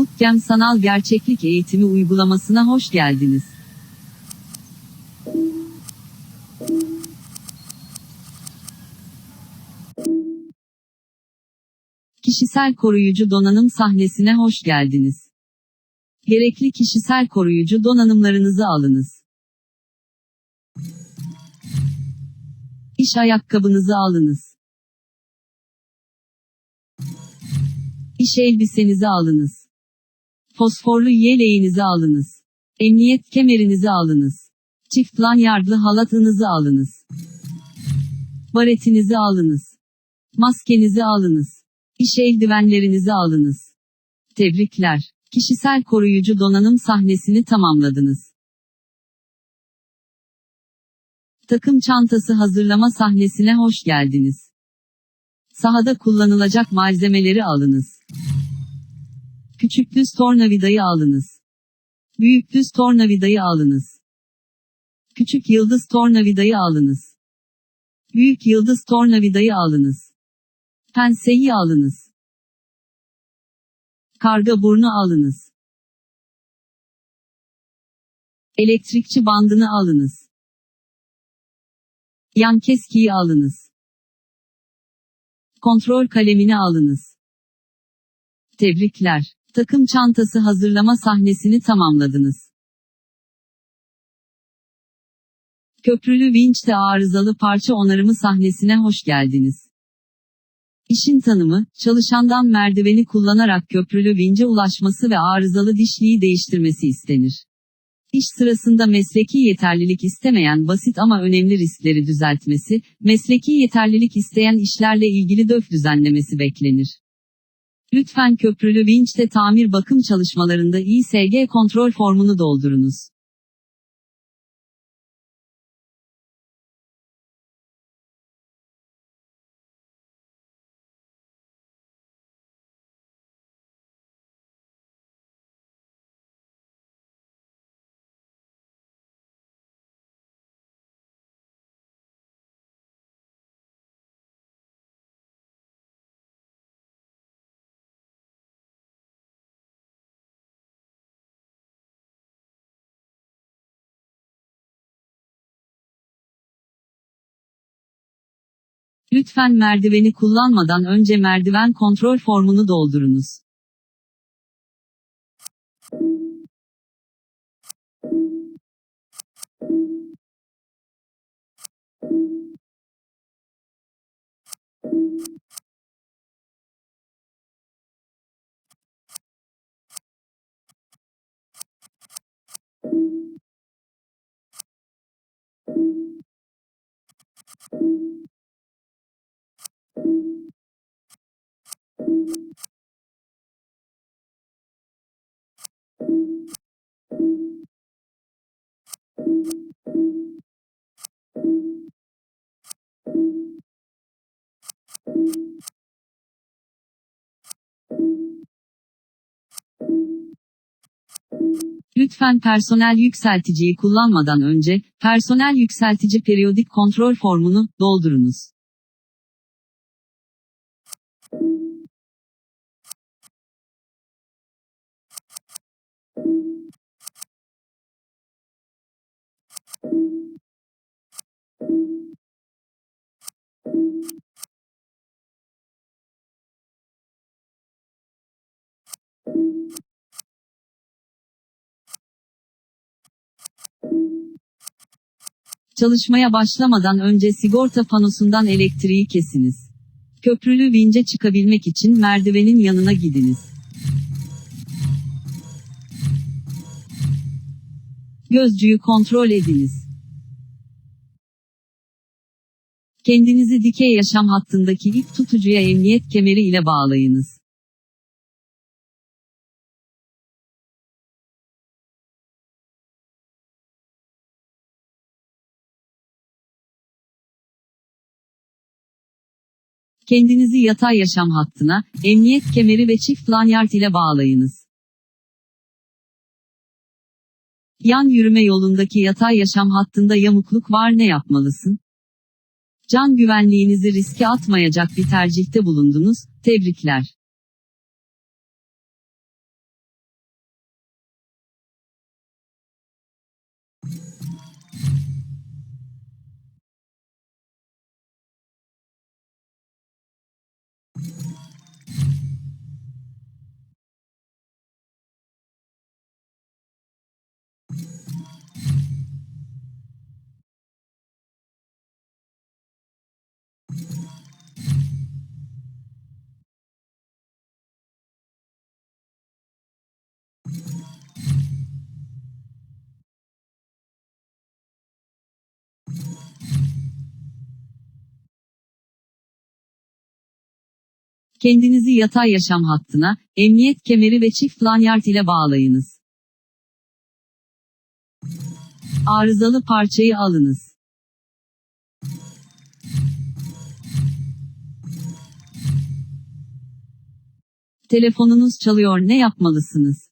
Bootcamp Sanal Gerçeklik Eğitimi uygulamasına hoş geldiniz. Kişisel koruyucu donanım sahnesine hoş geldiniz. Gerekli kişisel koruyucu donanımlarınızı alınız. İş ayakkabınızı alınız. İş elbisenizi alınız. Fosforlu yeleğinizi alınız. Emniyet kemerinizi alınız. Çift lanyardlı halatınızı alınız. Baretinizi alınız. Maskenizi alınız. İş eldivenlerinizi alınız. Tebrikler. Kişisel koruyucu donanım sahnesini tamamladınız. Takım çantası hazırlama sahnesine hoş geldiniz. Sahada kullanılacak malzemeleri alınız. Küçük düz tornavidayı alınız. Büyük düz tornavidayı alınız. Küçük yıldız tornavidayı alınız. Büyük yıldız tornavidayı alınız. Penseyi alınız. Karga burnu alınız. Elektrikçi bandını alınız. Yan keskiyi alınız. Kontrol kalemini alınız. Tebrikler. Takım çantası hazırlama sahnesini tamamladınız. Köprülü vinçte arızalı parça onarımı sahnesine hoş geldiniz. İşin tanımı, çalışandan merdiveni kullanarak köprülü vince ulaşması ve arızalı dişliği değiştirmesi istenir. İş sırasında mesleki yeterlilik istemeyen basit ama önemli riskleri düzeltmesi, mesleki yeterlilik isteyen işlerle ilgili döf düzenlemesi beklenir. Lütfen köprülü vinçte tamir bakım çalışmalarında İSG kontrol formunu doldurunuz. Lütfen merdiveni kullanmadan önce merdiven kontrol formunu doldurunuz. Lütfen personel yükselticiyi kullanmadan önce, personel yükseltici periyodik kontrol formunu doldurunuz. Çalışmaya başlamadan önce sigorta panosundan elektriği kesiniz. Köprülü vince çıkabilmek için merdivenin yanına gidiniz. Gözcüyü kontrol ediniz. Kendinizi dikey yaşam hattındaki ip tutucuya emniyet kemeri ile bağlayınız. Kendinizi yatay yaşam hattına, emniyet kemeri ve çift lanyard ile bağlayınız. Yan yürüme yolundaki yatay yaşam hattında yamukluk var ne yapmalısın? Can güvenliğinizi riske atmayacak bir tercihte bulundunuz, tebrikler. Kendinizi yatay yaşam hattına, emniyet kemeri ve çift lanyard ile bağlayınız. Arızalı parçayı alınız. Telefonunuz çalıyor ne yapmalısınız?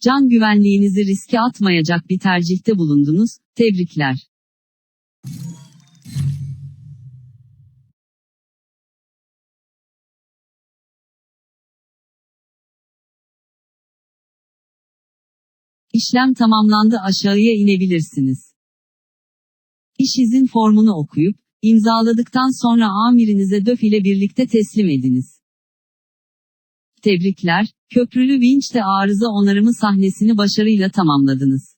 Can güvenliğinizi riske atmayacak bir tercihte bulundunuz, tebrikler. İşlem tamamlandı aşağıya inebilirsiniz. İş izin formunu okuyup, imzaladıktan sonra amirinize DÖF ile birlikte teslim ediniz. Tebrikler, köprülü vinçte arıza onarımı sahnesini başarıyla tamamladınız.